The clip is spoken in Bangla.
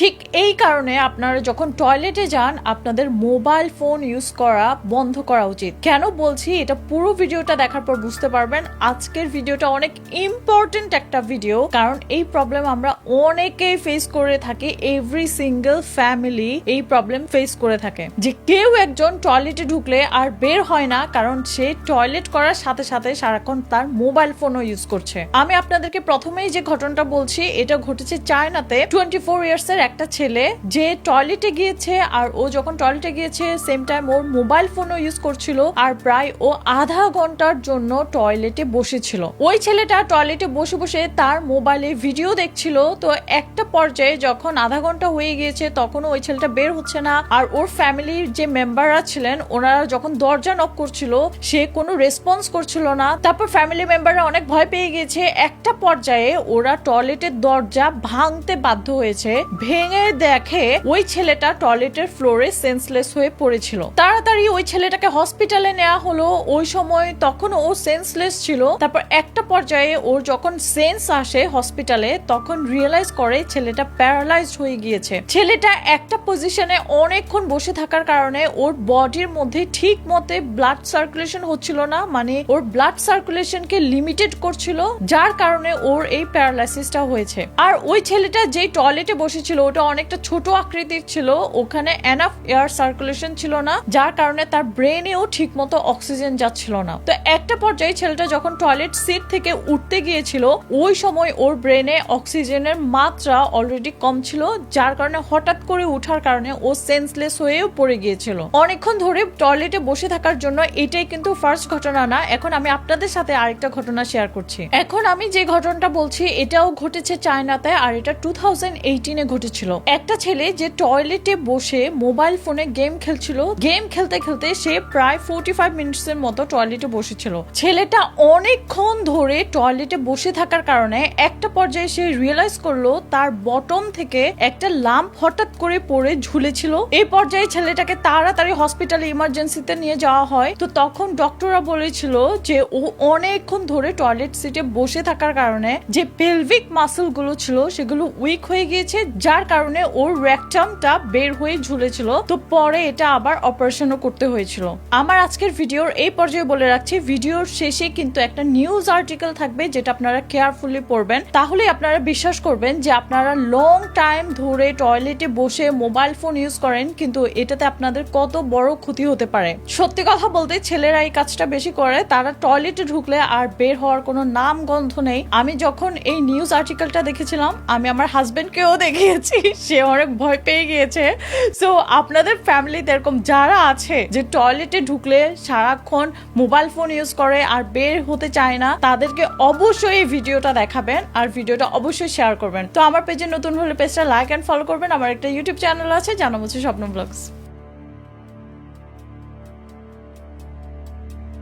ঠিক এই কারণে আপনারা যখন টয়লেটে যান, আপনাদের মোবাইল ফোন ইউজ করা বন্ধ করা উচিত। কেন বলছি? এটা পুরো ভিডিওটা দেখার পর বুঝতে পারবেন। আজকের ভিডিওটা অনেক ইম্পর্টেন্ট একটা ভিডিও কারণ এই প্রবলেম আমরা অনেকেই ফেস করে থাকি। এভরি সিঙ্গেল ফ্যামিলি এই প্রবলেম ফেস করে থাকে। যে কেউ একজন টয়লেটে ঢুকলে আর বের হয় না, কারণ সে টয়লেট করার সাথে সাথে সারাক্ষণ তার মোবাইল ফোনও ইউজ করছে। আমি আপনাদেরকে প্রথমেই যে ঘটনাটা বলছি, এটা ঘটেছে চায়নাতে। টোয়েন্টি ফোর ইয়ার্স এর একটা ছেলে যে টয়লেটে গিয়েছে আর ও যখন টয়লেটে গিয়েছে সেম টাইম ওর মোবাইল ফোনও ইউজ করছিল আর প্রায় ও আধা ঘণ্টার জন্য টয়লেটে বসেছিল। ওই ছেলেটা টয়লেটে বসে বসে তার মোবাইলে ভিডিও দেখছিল। তো একটা পর্যায়ে যখন আধা ঘণ্টা হয়ে গিয়েছে তখন ওই ছেলেটা বের হচ্ছে না। আর ওর ফ্যামিলির যে মেম্বাররা ছিলেন, ওনারা যখন দরজা নক করছিল, সে কোনো রেসপন্স করছিল না। তারপর ফ্যামিলি মেম্বাররা অনেক ভয় পেয়ে গিয়েছে। একটা পর্যায়ে ওরা টয়লেটের দরজা ভাঙতে বাধ্য হয়েছে। ভেঙে দেখে ওই ছেলেটা টয়লেটের ফ্লোরে সেন্সলেস হয়ে পড়েছিল। তাড়াতাড়ি ওই ছেলেটাকে হসপিটালে নেওয়া হলো। ওই সময় তখন ও সেন্সলেস ছিল। তারপর একটা পর্যায়ে ওর যখন সেন্স আসে হসপিটালে তখন রিয়েলাইজ করে ছেলেটা প্যারালাইজড হয়ে গিয়েছে। ছেলেটা একটা পজিশনে অনেকক্ষণ বসে থাকার কারণে ওর বডির মধ্যে ঠিক মতে ব্লাড সার্কুলেশন হচ্ছিল না। মানে ওর ব্লাড সার্কুলেশনকে লিমিটেড করছিল, যার কারণে ওর এই প্যারালাইসিসটা হয়েছে। আর ওই ছেলেটা যেই টয়লেটে বসেছিল ওটা অনেকটা ছোট আকৃতির ছিল। ওখানে এনাফ এয়ার সার্কুলেশন ছিল না, যার কারণে তার ব্রেনেও ঠিক মতো অক্সিজেন যাচ্ছিল না। তো একটা পর্যায়ে ছেলেটা যখন টয়লেট সিট থেকে উঠতে গিয়েছিল, ওই সময় ওর ব্রেনে অক্সিজেনের মাত্রা অলরেডি কম ছিল, যার কারণে হঠাৎ করে উঠার কারণে ও সেন্সলেস হয়েও পড়ে গিয়েছিল। অনেকক্ষণ ধরে টয়লেটে বসে থাকার জন্য এটাই কিন্তু ফার্স্ট ঘটনা না, এখন আমি আপনাদের সাথে আরেকটা ঘটনা শেয়ার করছি। এখন আমি যে ঘটনাটা বলছি, এটাও ঘটেছে চায়নাতে, আর এটা টু থাউজেন্ড এইটিনে ঘটেছিল একটা ছেলে যে টয়লেটে বসে মোবাইল ফোনে গেম খেলছিল গেম খেলতে খেলতে সে প্রায় ফোর্টি ফাইভ মিনিটস এর মতো টয়লেটে বসেছিল। ছেলেটা অনেকক্ষণ ধরে টয়লেটে বসে থাকার কারণে একটা পর্যায়ে সে রিয়েলাইজ করল তার বটম থেকে একটা লাম্প হঠাৎ করে পড়ে ঝুলেছিল। এই পর্যায়ে ছেলেটাকে তাড়াতাড়ি হসপিটালে ইমার্জেন্সিতে নিয়ে যাওয়া হয়। তো তখন ডক্টররা বলেছিল যে ও অনেকক্ষণ ধরে টয়লেট সিটে বসে থাকার কারণে যে পেলভিক মাসেলগুলো ছিল সেগুলো উইক হয়ে গিয়েছে, যার কারণে ওর রেকটামটা বের হয়ে ঝুলেছিল। তো পরে এটা আবার অপারেশনও করতে হয়েছিল। আমার আজকের ভিডিওর এই পর্যায়ে বলে রাখছি, ভিডিওর শেষে কিন্তু একটা নিউজ আর্টিকেল থাকবে যেটা আপনারা কেয়ারফুলি পড়বেন। তাহলে আপনারা বিশ্বাস করবেন যে আপনারা লং টাইম ধরে টয়লেটে বসে মোবাইল ফোন ইউজ করেন, কিন্তু এটাতে আপনাদের কত বড় ক্ষতি হতে পারে। সত্যি কথা বলতে ছেলেরা এই কাজটা বেশি করে, তারা টয়লেটে ঢুকলে আর বের হওয়ার কোনো নাম গন্ধ নেই। আমি যখন এই নিউজ আর্টিকেলটা দেখেছিলাম, আমি আমার হাজবেন্ডকেও দেখিয়েছি। সে অনেক ভয় পেয়ে গিয়েছে। সো আপনাদের ফ্যামিলিতে এরকম যারা আছে যে টয়লেটে ঢুকলে সারাক্ষণ মোবাইল ফোন ইউজ করে আর বের হতে চায় না, তাদেরকে অবশ্যই এই ভিডিওটা দেখাবেন আর ভিডিওটা অবশ্যই শেয়ার করবেন। তো আমার পেজে নতুন হলে পেজটা লাইক অ্যান্ড ফলো করবেন। আমার একটা ইউটিউব চ্যানেল আছে জানা হচ্ছে স্বপ্ন ব্লগস